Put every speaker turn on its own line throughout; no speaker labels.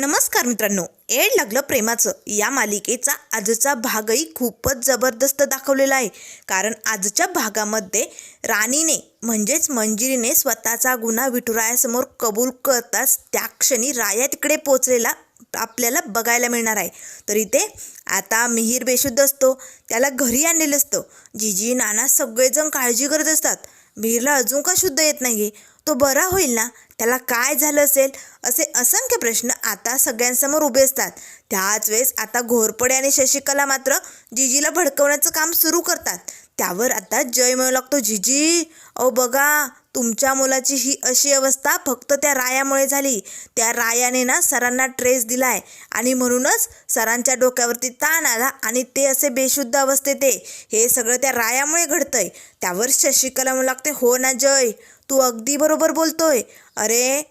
नमस्कार मित्रांनो एड लागलं प्रेमाचं. या मालिकेचा आजचा भागही खूपच जबरदस्त दाखवलेला आहे. कारण आजच्या भागामध्ये राणीने म्हणजेच मंजिरीने स्वतःचा गुन्हा विठुरायासमोर कबूल करताच त्या क्षणी राया तिकडे पोचलेला आपल्याला बघायला मिळणार आहे. तर इथे आता मिहीर बेशुद्ध असतो. त्याला घरी आणलेलं असतं. जिजी नाना सगळेजण काळजी करत असतात. मिहीरला अजून का शुद्ध येत नाही तो बरा होईल ना? त्याला काय झालं असेल? असे असंख्य प्रश्न आता सगळ्यांसमोर उभे असतात. त्याच वेळेस आता घोरपडे आणि शशिकला मात्र जिजीला भडकवण्याचं काम सुरू करतात. त्यावर आता जय म्हणू लागतो. जिजी अहो बघा तुमच्या मुलाची ही अशी अवस्था फक्त त्या रायामुळे झाली. त्या रायाने ना सरांना ट्रेस दिलाय आणि म्हणूनच सरांच्या डोक्यावरती ताण आला आणि ते असे बेशुद्ध अवस्थेत आहे. हे सगळं त्या रायामुळे घडतंय. त्यावर शशिकला म्हणू लागते हो ना जय तू अगदी बरोबर बोलतोय. अरे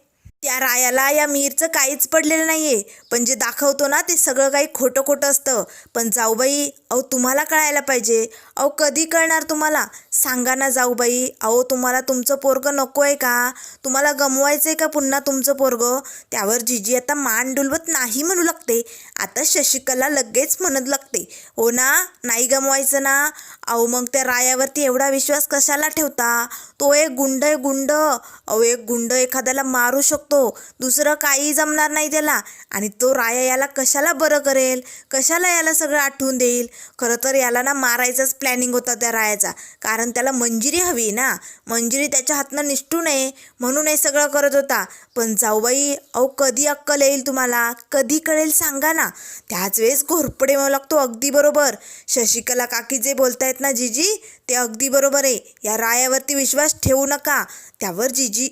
त्या रायाला या मीरचं काहीच पडलेलं नाहीये. पण जे दाखवतो ना ते सगळं काही खोटं खोटं असतं. पण जाऊबाई अहो तुम्हाला कळायला पाहिजे. अहो कधी कळणार तुम्हाला? सांगा ना जाऊ बाई अहो तुम्हाला तुमचं पोरगं नको आहे का? तुम्हाला गमवायचं आहे का पुन्हा तुमचं पोरगं? त्यावर जिजी आता मान डुलवत नाही म्हणू लागते. आता शशिकला लगेच म्हणत लागते. हो ना? नाही गमवायचं ना? अहो मग त्या रायावरती एवढा विश्वास कशाला ठेवता? तो एक गुंड आहे गुंड. अहो एक गुंड एखाद्याला मारू शकतो. दुसरं काही जमणार नाही त्याला. आणि तो राया याला कशाला बरं करेल? कशाला याला सगळं आठवून देईल? खरं तर याला ना मारायचाच प्लॅनिंग होता त्या रायाचा. कारण त्याला मंजिरी हवी ना. मंजिरी त्याच्या हातनं निष्ठू नये. म्हणून हे सगळं करत होता. पण जाऊबाई अहो कधी अक्कल येईल तुम्हाला? कधी कळेल सांगा ना. त्याच वेळेस घोरपडे लागतो अगदी बरोबर. शशिकला काकी जे बोलतायत ना जिजी ते अगदी बरोबर आहे. या रायावरती विश्वास ठेवू नका. त्यावर जिजी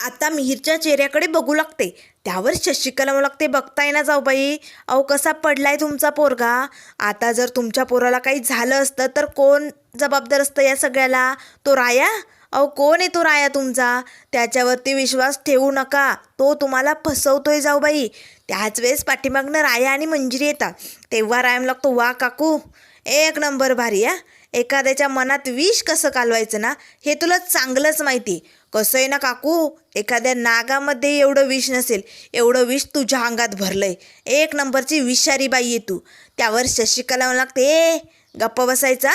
आता मिहीरच्या चेहऱ्याकडे बघू लागते. त्यावर शशिकला मग लागते बघता येणार जाऊ बाई अहो कसा पडलाय तुमचा पोरगा? आता जर तुमच्या पोराला काही झालं असतं तर कोण जबाबदार असतं या सगळ्याला? तो राया? अहो कोण आहे तो राया तुमचा? त्याच्यावरती विश्वास ठेवू नका. तो तुम्हाला फसवतोय जाऊ बाई त्याच वेळेस पाठीमागनं राया आणि मंजिरी येतात. तेव्हा राया लागतो वा काकू एक नंबर भारी या एखाद्याच्या मनात विष कसं कालवायचं ना? हे तुला चांगलंच माहिती. कसं आहे ना काकू एखाद्या नागामध्ये एवढं विष नसेल एवढं विष तुझ्या अंगात भरलंय. एक नंबरची विषारी बाई आहे तू. त्यावर शशिकला लागते ए गप्प बसायचा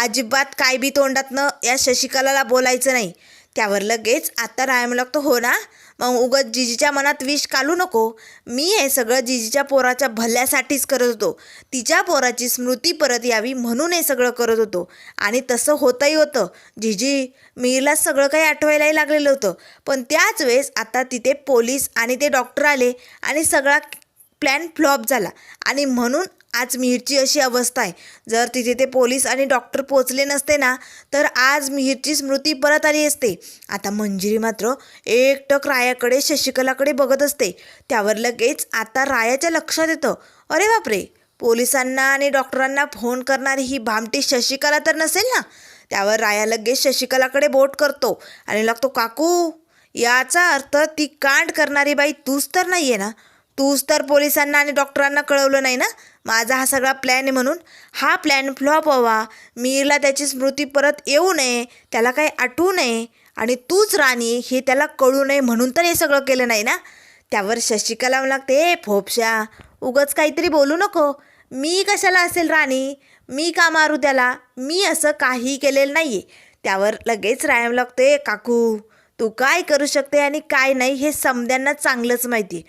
अजिबात काय बी तोंडातनं या शशिकलाला बोलायचं नाही. त्यावर लगेच आता राय म्हणू लागतो हो ना. मग उगत जिजीच्या मनात विष कालू नको. मी हे सगळं जिजीच्या पोराच्या भल्यासाठीच करत होतो. तिच्या पोराची स्मृती परत यावी म्हणून हे सगळं करत होतो. आणि तसं होतंही होतं. जिजी मीरला सगळं काही आठवायलाही लागलेलं होतं. पण त्याच वेळेस आता तिथे पोलीस आणि ते डॉक्टर आले आणि सगळा प्लॅन फ्लॉप झाला. आणि म्हणून आज मिहीरची अशी अवस्था आहे. जर तिथे ते पोलीस आणि डॉक्टर पोचले नसते ना तर आज मिहीरची स्मृती परत आली असते. आता मंजिरी मात्र एकटक रायाकडे शशिकलाकडे बघत असते. त्यावर लगेच आता रायाच्या लक्षात येतं. अरे बापरे! पोलिसांना आणि डॉक्टरांना फोन करणारी ही भामटी शशिकला तर नसेल ना? त्यावर राया लगेच शशिकलाकडे बोट करतो आणि लागतो काकू याचा अर्थ ती कांड करणारी बाई तूच तर नाही आहे ना? तूच तर पोलिसांना आणि डॉक्टरांना कळवलं नाही ना? माझा हा सगळा प्लॅन आहे म्हणून. हा प्लॅन फ्लॉप व्हावा. मीरला त्याची स्मृती परत येऊ नये. त्याला काही आठवू नये. आणि तूच राणी हे त्याला कळू नये म्हणून तर हे सगळं केलं नाही ना? त्यावर शशिकला लागते. ए फोपशा उगच काहीतरी बोलू नको. मी कशाला असेल राणी? मी का मारू त्याला? मी असं काही केलेलं नाही आहे त्यावर लगेच रायम लागते. काकू तू काय करू शकते आणि काय नाही हे समद्यांना चांगलंच माहिती.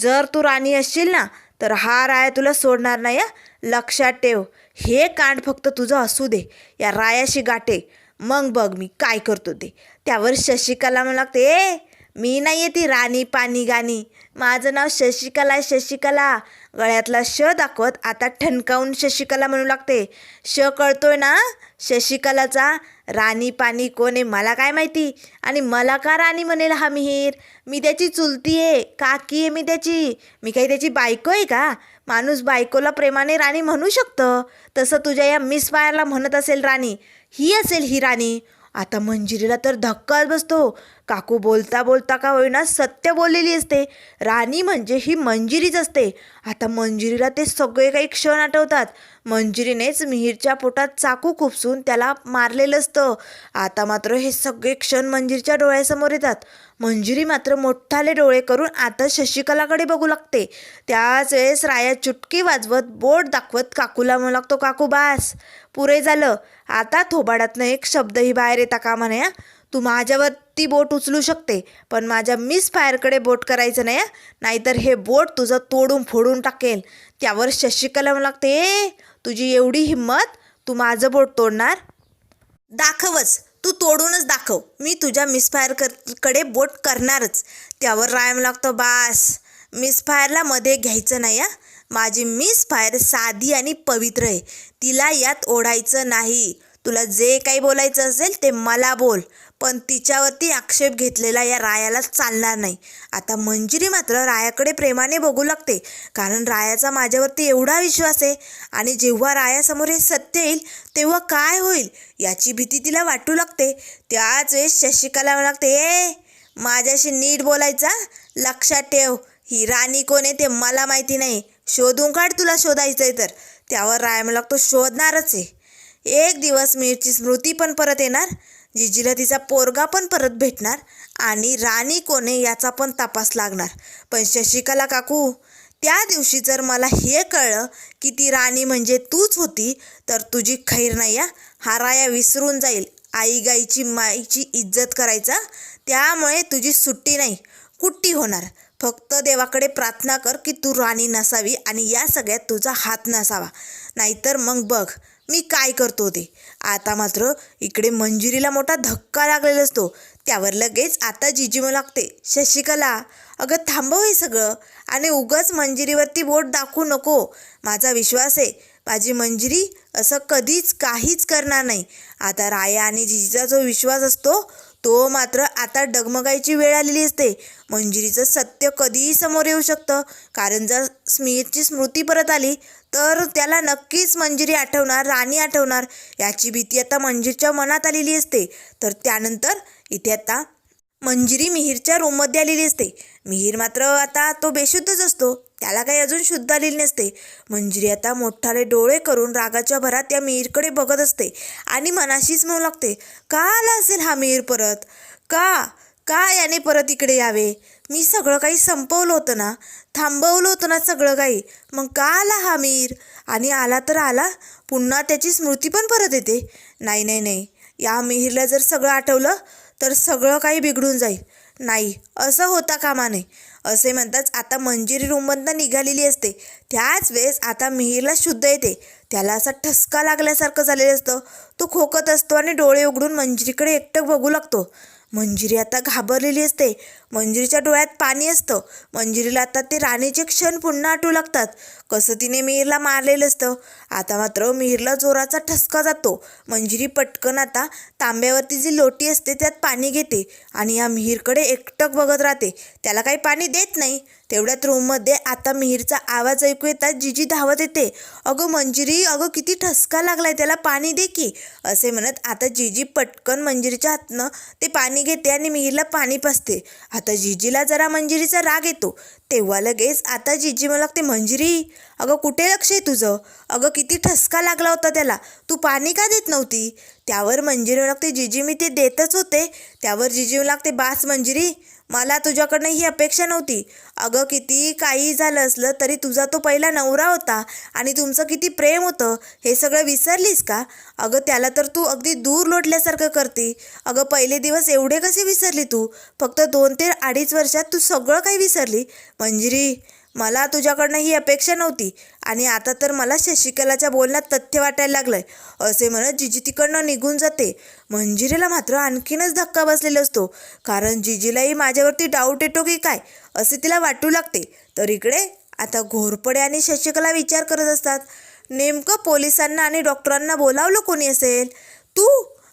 जर तू राणी असशील ना तर हा राया तुला सोडणार नाही या लक्षात ठेव. हे कांड फक्त तुझं असू दे. या रायाशी गाठे. मग बघ मी काय करतो ते. त्यावर शशिकला म्हणू लागते ए मी नाही आहे ती राणी पाणी गाणी. माझं नाव शशिकला आहे शशिकला. गळ्यातला श दाखवत आता ठणकावून शशिकला म्हणू लागते. श कळतोय ना शशिकलाचा राणी पाणी कोण आहे मला काय माहिती? आणि मला का राणी म्हणेल हा मिहीर? मी त्याची चुलती आहे काकी आहे मी त्याची. मी काही त्याची बायको आहे का? माणूस बायकोला प्रेमाने राणी म्हणू शकतं. तसं तुझ्या या मिस फायरला म्हणत असेल राणी. ही असेल ही राणी. आता मंजिरीला तर धक्काच बसतो. काकू बोलता बोलता का होईना सत्य बोललेली असते. राणी म्हणजे ही मंजिरीच असते. आता मंजिरीला ते सगळे काही क्षण आठवतात. मंजिरीनेच मिहीरच्या पोटात चाकू खुपसून त्याला मारलेलं असतं. आता मात्र हे सगळे क्षण मंजिरीच्या डोळ्यासमोर येतात. मंजिरी मात्र मोठाले डोळे करून आता शशिकलाकडे बघू लागते. त्याच वेळेस राया चुटकी वाजवत बोट दाखवत काकूला म्हणू लागतो काकू बास पुरे झालं. आता थोबाडातनं एक शब्दही बाहेर येता कामा नये तू माझ्यावरती बोट उचलू शकते पण माझ्या मिस फायरकडे बोट करायचं नाही नाहीतर हे बोट तुझं तोडून फोडून टाकेल. त्यावर शशिकला म्हणू लागते ए तुझी एवढी हिंमत तू माझं बोट तोडणार? दाखवच. तू तोडूनच दाखव. मी तुझ्या मिसफायर कर कडे बोट करणारच. त्यावर रायम लागतो बास. मिसफायरला मध्ये घ्यायचं नाही हा. माझी मिसफायर साधी आणि पवित्र आहे. तिला यात ओढायचं नाही. तुला जे काही बोलायचं असेल ते मला बोल. पण तिच्यावरती आक्षेप घेतलेला या रायाला चालणार नाही. आता मंजिरी मात्र रायाकडे प्रेमाने बघू लागते. कारण रायाचा माझ्यावरती एवढा विश्वास आहे आणि जेव्हा रायासमोर हे सत्य येईल तेव्हा काय होईल याची भीती तिला वाटू लागते. त्याच वेळेस शशिकाला लागते ए माझ्याशी नीट बोलायचा? लक्षात ठेव ही राणी कोण आहे ते मला माहिती नाही. शोधून काढ तुला शोधायचं आहे तर. त्यावर राया मला लागतो शोधणारच आहे. एक दिवस मीरची स्मृती पण परत येणार. जिजीला तिचा पोरगा पण परत भेटणार आणि राणी कोणे याचा पण तपास लागणार. पण शशिकला काकू त्या दिवशी जर मला हे कळलं की ती राणी म्हणजे तूच होती तर तुझी खैर नाही हा राया विसरून जाईल. आई गाईची माईची इज्जत करायचा त्यामुळे तुझी सुट्टी नाही. कुट्टी होणार. फक्त देवाकडे प्रार्थना कर की तू राणी नसावी आणि या सगळ्यात तुझा हात नसावा. नाहीतर मग बघ मी काय करतो ते. आता मात्र इकडे मंजिरीला मोठा धक्का लागलेला असतो. त्यावर लगेच आता जिजीमू लागते. शशिकला अगं थांबव हे सगळं आणि उगाच मंजिरीवरती बोट दाखवू नको. माझा विश्वास आहे माझी मंजिरी असं कधीच काहीच करणार नाही. आता राया आणि जिजीचा जो विश्वास असतो तो मात्र आता डगमगायची वेळ आलेली असते. मंजिरीचं सत्य कधीही समोर येऊ शकतं. कारण जर स्मितची स्मृती परत आली तर त्याला नक्कीच मंजिरी आठवणार राणी आठवणार. याची भीती आता मंजिरीच्या मनात आलेली असते. तर त्यानंतर इथे आता मंजिरी मिहीरच्या रूममध्ये आलेली असते. मिहीर मात्र आता तो बेशुद्धच असतो. त्याला काही अजून शुद्ध आलेली नसते. मंजिरी आता मोठाले डोळे करून रागाच्या भरात त्या मिहीरकडे बघत असते आणि मनाशीच म्हणू लागते का आला असेल हा मिहीर परत? का? का याने परत इकडे यावे? मी सगळं काही संपवलं होतं ना? थांबवलं होतं ना सगळं काही? मग का आला हा मीर? आणि आला तर आला पुन्हा त्याची स्मृती पण परत येते. नाही नाही नाही. या मिहीरला जर सगळं आठवलं तर सगळं काही बिघडून जाईल. नाही असं होता कामा नये. असे म्हणताच आता मंजिरी रूममधनं निघालेली असते. त्याच वेळेस आता मिहीरला शुद्ध येते. त्याला असा ठसका लागल्यासारखं झालेलं असतं. तो खोकत असतो आणि डोळे उघडून मंजिरीकडे एकटक बघू लागतो. मंजिरी आता घाबरलेली असते. मंजिरीच्या डोळ्यात पाणी असतं. मंजिरीला आता ते राणीचे क्षण पुन्हा आटू लागतात. कसं तिने मिहीरला मारलेलं असतं. आता मात्र मिहीरला जोराचा ठसका जातो. मंजिरी पटकन आता तांब्यावरती जी लोटी असते त्यात पाणी घेते आणि या मिहीरकडे एकटक बघत राहते. त्याला काही पाणी देत नाही. तेवढ्यात रूममध्ये आता मिहीरचा आवाज ऐकू येतात जिजी धावत येते. अगं मंजिरी अगं किती ठसका लागलाय त्याला पाणी दे की. असे म्हणत आता जिजी पटकन मंजिरीच्या हातनं ते पाणी घेते आणि मिहीरला पाणी पसते आता जिजीला जरा मंजिरीचा राग येतो. तेव्हा लगेच आता जिजी मला लागते मंजिरी अगं कुठे लक्ष आहे तुझं? अगं किती ठसका लागला होता त्याला. तू पाणी का देत नव्हती? त्यावर मंजिरी लागते जिजी मी ते देतच होते. त्यावर जिजी लागते बास मंजिरी मला तुझ्याकडनं ही अपेक्षा नव्हती. अगं किती काही झालं असलं तरी तुझा तो पहिला नवरा होता आणि तुमचं किती प्रेम होतं हे सगळं विसरलीस का? अगं त्याला तर तू अगदी दूर लोटल्यासारखं करते. अगं पहिले दिवस एवढे कसे विसरली तू? फक्त दोन ते अडीच वर्षात तू सगळं काही विसरली. मंजिरी मला तुझ्याकडनं ही अपेक्षा नव्हती. आणि आता तर मला शशिकलाच्या बोलण्यात तथ्य वाटायला लागलंय. असे म्हणत जिजी तिकडनं निघून जाते. मंजिरीला मात्र आणखीनच धक्का बसलेला असतो. कारण जिजीलाही माझ्यावरती डाऊट येतो की काय असे तिला वाटू लागते. तर इकडे आता घोरपडे आणि शशिकला विचार करत असतात. नेमकं पोलिसांना आणि डॉक्टरांना बोलावलं कोणी असेल? तू?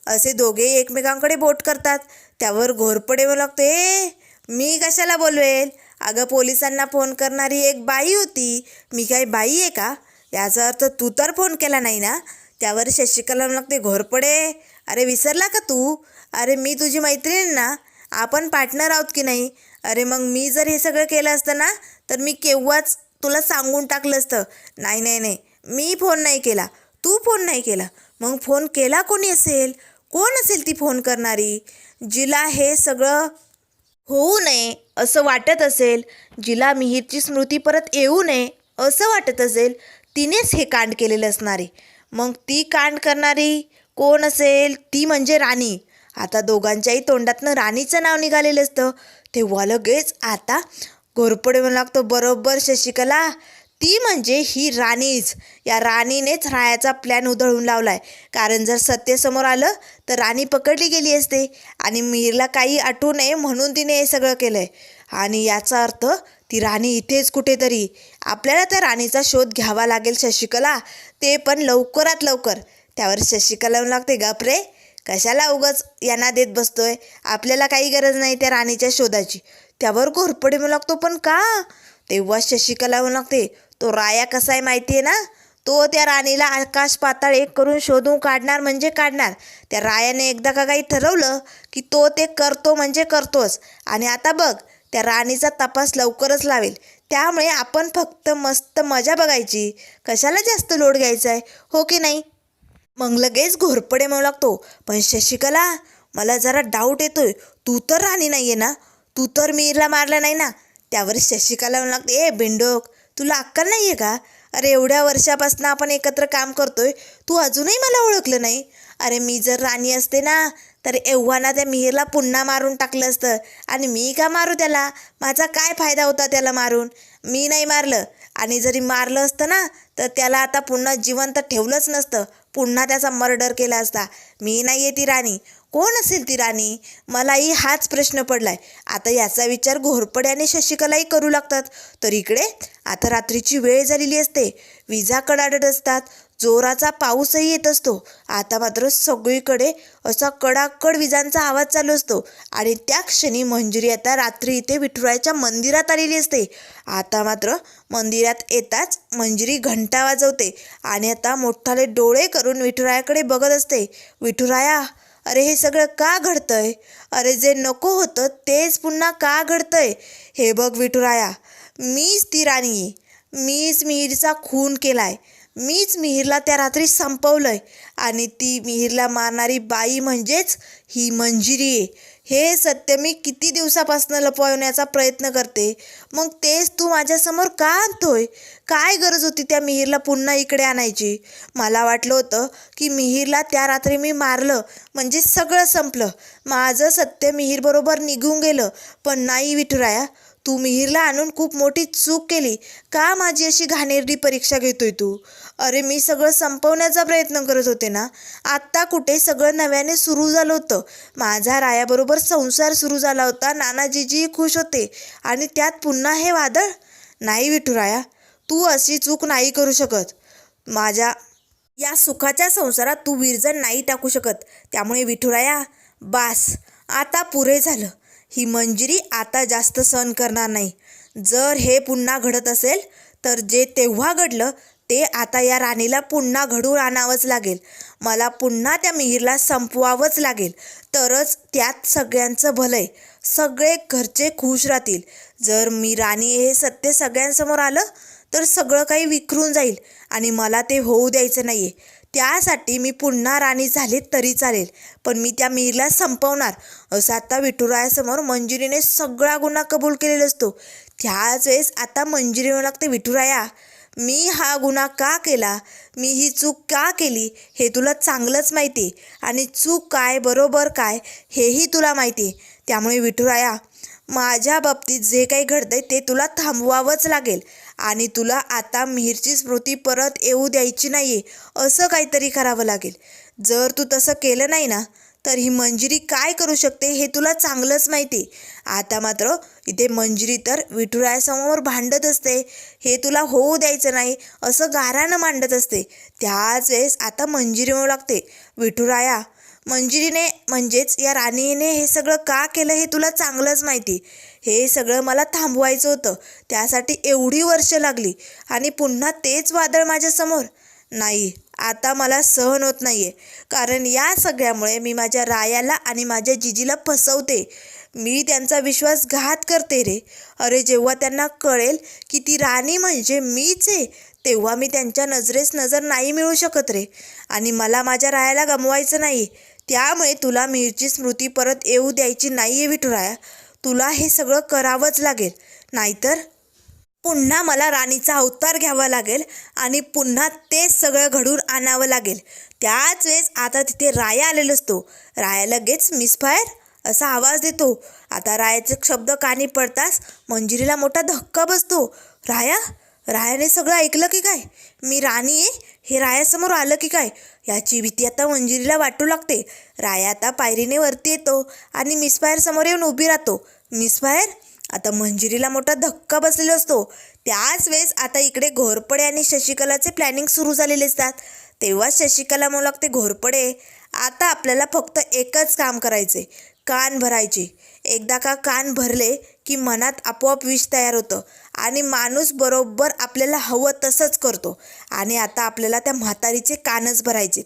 असे दोघे एकमेकांकडे बोट करतात. त्यावर घोरपडे म्हणू लागते मी कशाला बोलवेल? अगं पोलिसांना फोन करणारी एक बाई होती. मी काय बाई आहे का? याचा अर्थ तू तर फोन केला नाही ना? त्यावर शशिकला लागते घोरपडे अरे विसरला का तू? अरे मी तुझी मैत्रीण ना? आपण पार्टनर आहोत की नाही? अरे मग मी जर हे सगळं केलं असतं ना तर मी केव्हाच तुला सांगून टाकलं असतं? नाही नाही नाही. मी फोन नाही केला. तू फोन नाही केला. मग फोन केला कोणी असेल? कोण असेल ती फोन करणारी? जिला हे सगळं होऊ नये. असं वाटत असेल जिला मिहीरची स्मृती परत येऊ नये असं वाटत असेल तिनेच हे कांड केलेलं असणारे. मग ती कांड करणारी कोण असेल? ती म्हणजे राणी. आता दोघांच्याही तोंडातनं राणीचं नाव निघालेलं असतं. तेव्हा लगेच आता घोरपडे म्हणू लागतो. बरोबर शशिकला. ती म्हणजे ही राणीच. या राणीनेच रायाचा प्लॅन उधळून लावला आहे कारण जर सत्य समोर आलं तर राणी पकडली गेली असते. आणि मीरला काही आठवू नये म्हणून तिने हे सगळं केलं आहे आणि याचा अर्थ ती राणी इथेच कुठेतरी. आपल्याला त्या राणीचा शोध घ्यावा लागेल शशिकला. ते पण लवकरात लवकर. त्यावर शशिकला लागते. गपरे कशाला उगच यांना देत बसतोय? आपल्याला काही गरज नाही त्या राणीच्या शोधाची. त्यावर घोरपडे म्हणू लागतो पण का? तेव्हा शशिकला म्हणू लागते. तो राया कसा आहे माहिती आहे ना? तो त्या राणीला आकाश पाताळ एक करून शोधून काढणार म्हणजे काढणार. त्या रायाने एकदा का काही ठरवलं की तो ते करतो म्हणजे करतोच. आणि आता बघ त्या राणीचा तपास लवकरच लावेल. त्यामुळे आपण फक्त मस्त मजा बघायची. कशाला जास्त लोड घ्यायचा आहे हो की नाही? मग लगेच घोरपडे म्हणू लागतो. पण शशिकला मला जरा डाऊट येतोय. तू तर राणी नाही आहे ना? तू तर मीरला मारलं नाही ना? त्यावर शशिकला म्हणू लागते ए बिंडोक तुला अक्कल नाही आहे का? अरे एवढ्या वर्षापासून आपण एकत्र काम करतोय तू अजूनही मला ओळखलं नाही. अरे मी जर राणी असते ना तर एव्हाना त्या मिहीरला पुन्हा मारून टाकलं असतं. आणि मी का मारू त्याला? माझा काय फायदा होता त्याला मारून? मी नाही मारलं. आणि जरी मारलं असतं ना तर त्याला आता पुन्हा जिवंत ठेवलंच नसतं. पुन्हा त्याचा मर्डर केला असता. मी नाही आहे ती राणी. कोण असेल ती राणी? मलाही हाच प्रश्न पडलाय. आता याचा विचार घोरपडे आणि शशिकलाही करू लागतात. तर इकडे आता रात्रीची वेळ झालेली असते. विजा कडाडत असतात. जोराचा पाऊसही येत असतो. आता मात्र सगळीकडे असा कडाकड विजांचा आवाज चालू असतो. आणि त्या क्षणी मंजिरी आता रात्री इथे विठुरायाच्या मंदिरात आलेली असते. आता मात्र मंदिरात येताच मंजिरी घंटा वाजवते. आणि आता मोठाले डोळे करून विठुरायाकडे बघत असते. विठुराया अरे हे सगळं का घडतंय? अरे जे नको होतं तेच पुन्हा का घडतंय? हे बघ विठुराया मीच ती राणी मीच मिहीरचा खून केलाय. मीच मिहीरला त्या रात्री संपवलंय आणि ती मिहीरला मारणारी बाई म्हणजेच ही मंजिरी आहे. हे सत्य मी किती दिवसापासून लपवण्याचा प्रयत्न करते. मग तेच तू माझ्यासमोर का आणतोय? काय गरज होती त्या मिहीरला पुन्हा इकडे आणायची? मला वाटलं होतं की मिहीरला त्या रात्री मी मारलं म्हणजे सगळं संपलं. माझं सत्य मिहीरबरोबर निघून गेलं. पण नाही विठुराया तू मिहीरला आणून खूप मोठी चूक केली. का माझी अशी घाणेरडी परीक्षा घेतोय तू? अरे मी सगळं संपवण्याचा प्रयत्न करत होते ना. आत्ता कुठे सगळं नव्याने सुरू झालं होतं? माझा रायाबरोबर संसार सुरू झाला होता. नानाजीजी खुश होते. आणि त्यात पुन्हा हे वादळ? नाही विठुराया तू अशी चूक नाही करू शकत. माझ्या या सुखाच्या संसारात तू विरजण नाही टाकू शकत. त्यामुळे विठुराया बास. आता पुरे झालं. ही मंजिरी आता जास्त सहन करणार नाही. जर हे पुन्हा घडत असेल तर जे तेव्हा घडलं ते आता या राणीला पुन्हा घडून आणावंच लागेल. मला पुन्हा त्या मिहीरला संपवावंच लागेल. तरच त्यात सगळ्यांचं भलंय. सगळे घरचे खुश राहतील. जर मी राणी हे सत्य सगळ्यांसमोर आलं तर सगळं काही विखरून जाईल आणि मला ते होऊ द्यायचं नाही आहे त्यासाठी मी पुन्हा राणी झाले तरी चालेल. पण मी त्या मीरला संपवणार. असं आता विठुरायासमोर मंजिरीने सगळा गुन्हा कबूल केलेला असतो. त्याच वेळेस आता मंजिरी म्हणू लागते विठुराया. मी हा गुन्हा का केला? मी ही चूक का केली? हे तुला चांगलंच माहिती. आहे आणि चूक काय बरोबर काय हेही तुला माहिती. आहे त्यामुळे विठुराया माझ्या बाबतीत जे काही घडतंय ते तुला थांबवावंच लागेल. आणि तुला आता मिहीरची स्मृती परत येऊ द्यायची नाही आहे असं काहीतरी करावं लागेल. जर तू तसं केलं नाही ना तर ही मंजिरी काय करू शकते हे तुला चांगलंच माहिती आता मात्र इथे मंजिरी तर विठुरायासमोर भांडत असते. हे तुला होऊ द्यायचं नाही असं गारानं मांडत असते. त्याच वेळेस आता मंजिरी येऊ लागते. विठुराया मंजिरीने म्हणजेच या राणीने हे सगळं का केलं हे तुला चांगलंच माहिती. हे सगळं मला थांबवायचं होतं. त्यासाठी एवढी वर्ष लागली आणि पुन्हा तेच वादळ माझ्यासमोर. नाही आता मला सहन होत नाही आहे कारण या सगळ्यामुळे मी माझ्या रायाला आणि माझ्या जिजीला फसवते. मी त्यांचा विश्वासघात करते रे. अरे जेव्हा त्यांना कळेल की ती राणी म्हणजे मीच आहे तेव्हा मी त्यांच्या नजरेस नजर नाही मिळू शकत रे. आणि मला माझ्या रायाला गमवायचं नाही. त्यामुळे तुला मीरची स्मृती परत येऊ द्यायची नाही आहे विठुराया. तुला हे सगळं करावंच लागेल. नाहीतर पुन्हा मला राणीचा अवतार घ्यावा लागेल आणि पुन्हा तेच सगळं घडून आणावं लागेल. त्याच वेळेस आता तिथे राया आलेला असतो. राया लगेच मिसफायर असा आवाज देतो. आता रायाचे शब्द कानी पडताच मंजिरीला मोठा धक्का बसतो. राया? रायाने सगळं ऐकलं की काय? मी राणी आहे. हे रायासमोर आलं की काय? याची भीती आता मंजिरीला वाटू लागते. राया आता पायरीने वरती येतो आणि मिसफायर समोर येऊन उभी राहतो. मिसफायर आता मंजिरीला मोठा धक्का बसलेला असतो. त्याच वेळेस आता इकडे घोरपडे आणि शशिकलाचे प्लॅनिंग सुरू झालेले असतात. तेव्हा शशिकला म्हणू लागते घोरपडे आता आपल्याला फक्त एकच काम करायचे कान भरायचे. एकदा का कान भरले की मनात आपोआप विष तयार होतं. आणि माणूस बरोबर आपल्याला हवं तसंच करतो. आणि आता आपल्याला त्या म्हातारीचे कानच भरायचे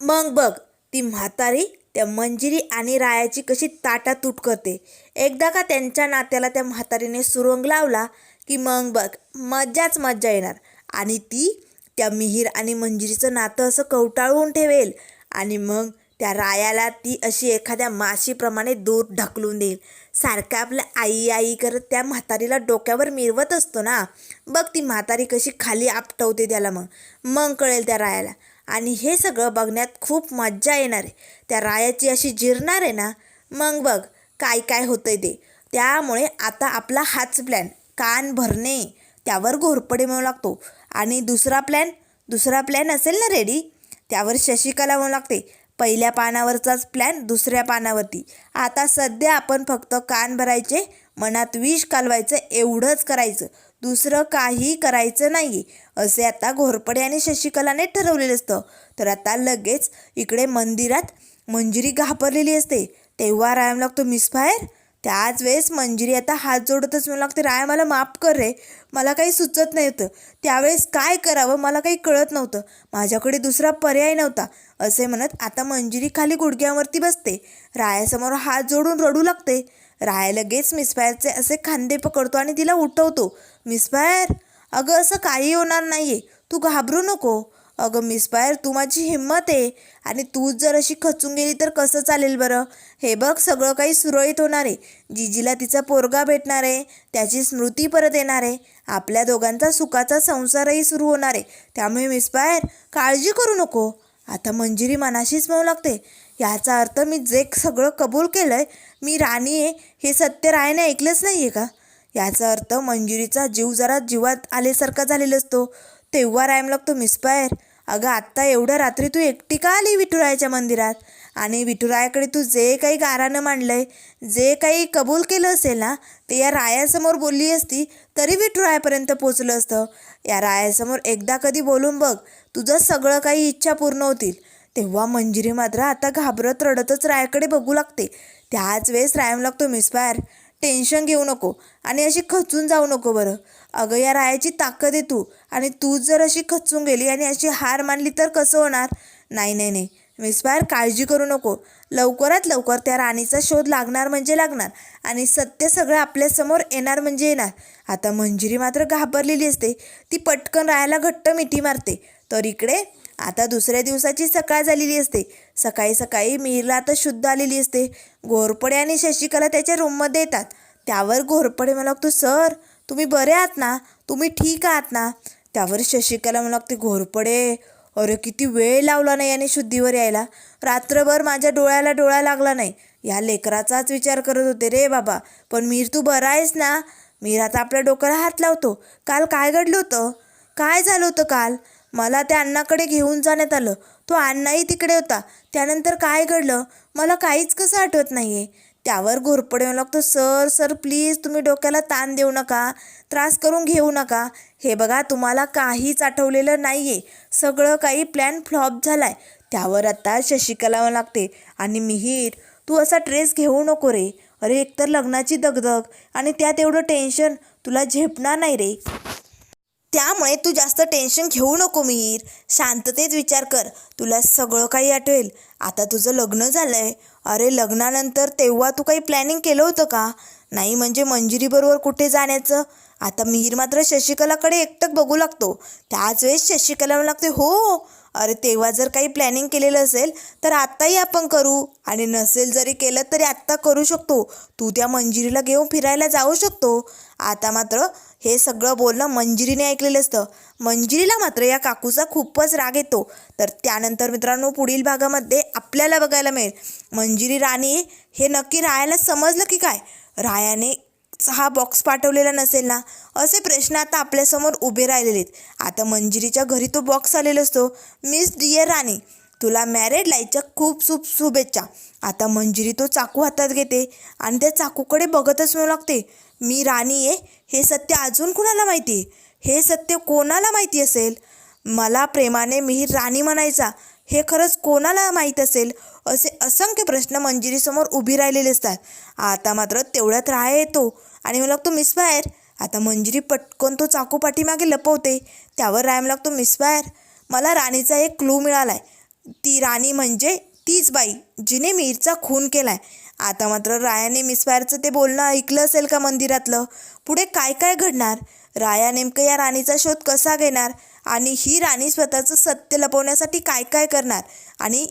मग बघ ती म्हातारी त्या मंजिरी आणि रायाची कशी ताटातूट करते. एकदा का त्यांच्या नात्याला त्या म्हातारीने सुरंग लावला की मग बघ मज्जाच मज्जा येणार. आणि ती त्या मिहीर आणि मंजिरीचं नातं असं कवटाळून ठेवेल. आणि मग त्या रायाला ती अशी एखाद्या माशीप्रमाणे दूर ढकलून देईल. सारखं आपल्या आई आई करत त्या म्हातारीला डोक्यावर मिरवत असतो ना. बघ ती म्हातारी कशी खाली आपटवते त्याला मग. मग कळेल त्या रायाला. आणि हे सगळं बघण्यात खूप मज्जा येणार आहे. त्या रायाची अशी जिरणार आहे ना. मग बघ काय काय होतंय ते. त्यामुळे आता आपला हाच प्लॅन कान भरणे. त्यावर घोरपडे म्हणू लागतो. आणि दुसरा प्लॅन दुसरा प्लॅन असेल ना रेडी त्यावर शशिकला म्हणू लागते. पहिल्या पानावरचाच प्लॅन दुसऱ्या पानावरती. आता सध्या आपण फक्त कान भरायचे मनात विष कालवायचं एवढंच करायचं. दुसरं काही करायचं नाही असे आता घोरपडे आणि शशिकलाने ठरवलेलं असतं. तर आता लगेच इकडे मंदिरात मंजिरी घाबरलेली असते. तेव्हा रायम लागतो मिसफायर त्याच वेळेस मंजिरी आता हात जोडतच म्हणू लागते राय मला माफ कर रे. मला काही सुचत नाही होतं. त्यावेळेस काय करावं? मला काही कळत नव्हतं. माझ्याकडे दुसरा पर्याय नव्हता. असे म्हणत आता मंजिरी खाली गुडघ्यावरती बसते. रायासमोर हात जोडून रडू लागते. राया लगेच मिसफायरचे असे खांदे पकडतो आणि तिला उठवतो. मिसफायर अगं असं काही होणार नाही आहे तू घाबरू नको. अगं मिसफायर तू माझी हिंमत आहे. आणि तूच जर अशी खचून गेली तर कसं चालेल बरं? हे बघ सगळं काही सुरळीत होणार आहे. जिजीला तिचा पोरगा भेटणार आहे. त्याची स्मृती परत येणार आहे. आपल्या दोघांचा सुखाचा संसारही सुरू होणार आहे. त्यामुळे मिसफायर काळजी करू नको. आता मंजिरी मनाशीच म्हणू लागते. याचा अर्थ मी जे सगळं कबूल केलं आहे मी राणी आहे हे सत्य रायने ऐकलंच नाही आहे का? याचा अर्थ मंजुरीचा जीव जरा जीवात आल्यासारखा झालेला असतो. तेव्हा रायम लागतो मिसफायर अगं आत्ता एवढ्या रात्री तू एकटी का आली विठुरायाच्या मंदिरात? आणि विठुरायाकडे तू जे काही गारानं मांडलंय जे काही कबूल केलं असेल ना ते या रायासमोर बोलली असती तरी विठुरायापर्यंत पोचलं असतं. या रायासमोर एकदा कधी बोलून बघ तुझं सगळं काही इच्छा पूर्ण होतील. तेव्हा मंजिरी मात्र आता घाबरत रडतच रायाकडे बघू लागते. त्याच वेळेस रायम लागतो मिसफायर टेन्शन घेऊ नको आणि अशी खचून जाऊ नको बरं. अगं या रायाची ताकद आहे तू आणि तू जर अशी खचून गेली आणि अशी हार मानली तर कसं होणार? नाही नाही नाही. मिसफायर काळजी करू नको. लवकरात लवकर त्या राणीचा शोध लागणार म्हणजे लागणार आणि सत्य सगळं आपल्यासमोर येणार म्हणजे येणार. आता मंजिरी मात्र घाबरलेली असते. ती पटकन रायाला घट्ट मिठी मारते. तर इकडे आता दुसऱ्या दिवसाची सकाळ झालेली असते. सकाळी सकाळी मिहीरला आता शुद्ध आलेली असते. घोरपडे आणि शशिकला त्याच्या रूममध्ये येतात. त्यावर घोरपडे मला लागतो सर तुम्ही बरे आहात ना? तुम्ही ठीक आहात ना? त्यावर शशिकला मला लागते घोरपडे अरे किती वेळ लावला नाही याने शुद्धीवर यायला? रात्रभर माझ्या डोळ्याला डोळा लागला नाही. या लेकराचाच विचार करत होते रे बाबा पण मीर तू बरा आहेस ना? मीर आता आपल्या डोक्याला हात लावतो. काल काय घडलं होतं? काय झालं होतं काल? मला त्या अण्णाकडे घेऊन जाण्यात आलं. तो अण्णाही तिकडे होता. त्यानंतर काय घडलं? मला काहीच कसं आठवत नाही आहे त्यावर घोरपडे येऊ लागतो. सर सर प्लीज तुम्ही डोक्याला ताण देऊ नका. त्रास करून घेऊ नका. हे बघा तुम्हाला काहीच आठवलेलं नाही आहे सगळं काही प्लॅन फ्लॉप झाला आहे त्यावर आता शशिकला लागते. आणि मिहीर तू असा ट्रेस घेऊ नको रे. अरे एकतर लग्नाची दगदग आणि त्यात एवढं टेन्शन. तुला झेपणार नाही रे. त्यामुळे तू जास्त टेन्शन घेऊ नको मिहीर. शांततेत विचार कर. तुला सगळं काही आठवेल. आता तुझं लग्न झालं आहे अरे लग्नानंतर तेव्हा तू काही प्लॅनिंग केलं होतं का? नाही म्हणजे मंजिरीबरोबर कुठे जाण्याचं? आता मिहीर मात्र शशिकलाकडे एकटक बघू लागतो. त्याच वेळेस शशिकला लागते हो अरे तेव्हा जर काही प्लॅनिंग केलेलं असेल तर आत्ताही आपण करू. आणि नसेल जरी केलं तरी आत्ता करू शकतो. तू त्या मंजिरीला घेऊन फिरायला जाऊ शकतो. आता मात्र हे सगळं बोलणं मंजिरीने ऐकलेलं असतं. मंजिरीला मात्र या काकूचा खूपच राग येतो. तर त्यानंतर मित्रांनो पुढील भागामध्ये आपल्याला बघायला मिळेल. मंजिरी राणी हे नक्की रायाला समजलं की काय? रायाने हा बॉक्स पाठवलेला नसेल ना? असे प्रश्न आता आपल्यासमोर उभे राहिलेले आहेत. आता मंजिरीच्या घरी तो बॉक्स आलेला असतो. मिस डिअर राणी तुला मॅरेड लाईफच्या खूप खूप शुभेच्छा. आता मंजिरी तो चाकू हातात घेते आणि त्या चाकूकडे बघतच म्हणू लागते. मी राणी आहे हे सत्य अजून कुणाला माहिती आहे? हे सत्य कोणाला माहिती असेल? मला प्रेमाने मिहीर राणी म्हणायचा हे खरंच कोणाला माहीत असेल? असे असंख्य प्रश्न मंजिरीसमोर उभी राहिलेले असतात. आता मात्र तेवढ्यात राय येतो. आणि मला लागतो मिस आता मंजिरी पटकन तो चाकू पाठीमागे लपवते. त्यावर राय मला लागतो मिस मला राणीचा एक क्लू मिळाला आहे ती राणी म्हणजे तीच बाई जिने मीरचा खून केला आहे आता मात्र रायाने मिसफायरचं ते बोलणं ऐकलं असेल का मंदिरातलं? पुढे काय काय घडणार? राया नेमकं या राणीचा शोध कसा घेणार? आणि ही राणी स्वतःचं सत्य लपवण्यासाठी काय काय करणार? आणि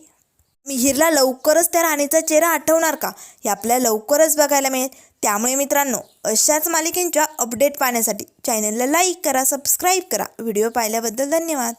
मिहिरला लवकरच त्या राणीचा चेहरा आठवणार का? हे आपल्याला लवकरच बघायला मिळेल. त्यामुळे मित्रांनो अशाच मालिकेंच्या अपडेट पाहण्यासाठी चॅनलला लाईक करा सबस्क्राईब करा. व्हिडिओ पाहिल्याबद्दल धन्यवाद.